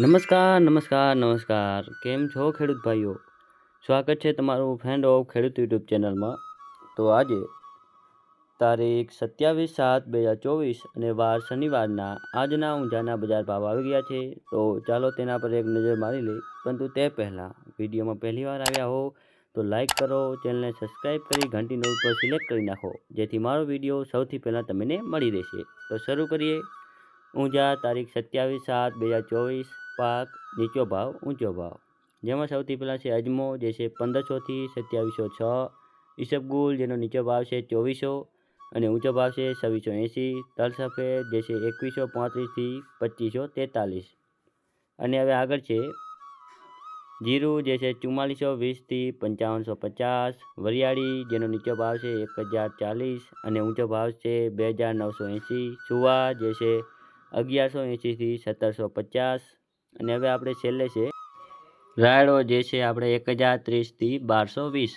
નમસ્કાર નમસ્કાર નમસ્કાર. કેમ છો ખેડૂત ભાઈઓ? સ્વાગત છે તમારું ફ્રેન્ડ ઓફ ખેડૂત યુટ્યુબ ચેનલમાં. તો આજે તારીખ સત્યાવીસ સાત બે હજાર ચોવીસ અને વાર શનિવારના આજના ઊંઝાના બજાર ભાવ આવી ગયા છે. તો ચાલો તેના પર એક નજર મારી લઈ પરંતુ તે પહેલાં વિડીયોમાં પહેલી વાર આવ્યા હો તો લાઈક કરો ચેનલને સબસ્ક્રાઈબ કરી, ઘંટીનો ઉપર સિલેક્ટ કરી નાખો. જેથી મારો વીડિયો સૌથી પહેલાં તમને મળી રહેશે. તો શરૂ કરીએ. ઊંઝા, તારીખ સત્યાવીસ સાત, બે હજાર ચોવીસ, પાક, નીચો ભાવ, ઊંચો ભાવ. જેમાં સૌથી પહેલાં છે અજમો, જે છે પંદરસોથી સત્યાવીસો છ. ઈસબગુલ જેનો નીચો ભાવ છે ચોવીસો અને ઊંચો ભાવ છે છવ્વીસો એંસી. તલ સફેદ, જે છે એકવીસો પાંત્રીસથી પચીસો તેતાલીસ. અને હવે આગળ છે જીરું, જે છે ચુમ્માલીસો વીસથી પંચાવનસો પચાસ. વરિયાળી, જેનો નીચો ભાવ છે એક હજાર ચાલીસ અને ઊંચો ભાવ છે બે હજાર નવસો એંસી. સુવા, જે છે અગિયારસો એંસીથી સત્તરસો પચાસ. અને હવે આપણે છેલ્લે છે. રાયડો જે છે, આપણે એક હજાર ત્રીસથી બારસો વીસ.